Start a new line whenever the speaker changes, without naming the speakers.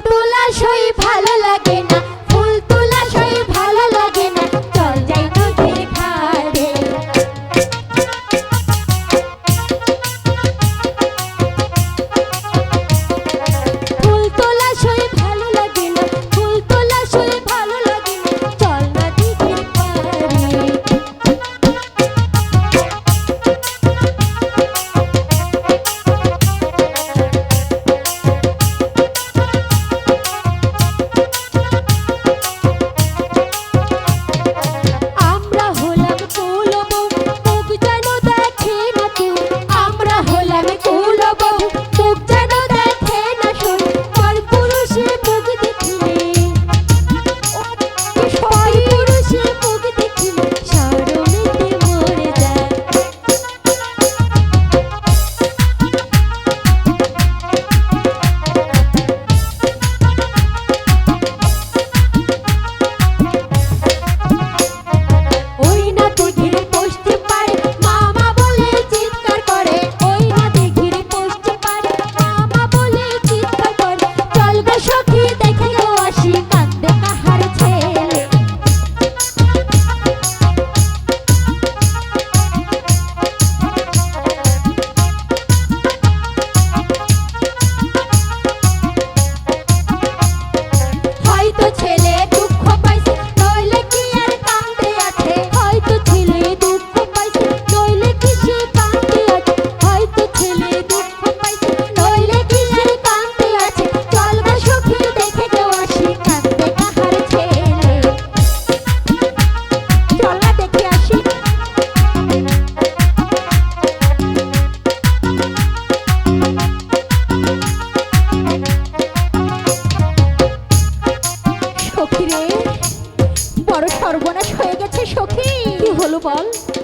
তোলা সই ভালো লাগে না। বল পানি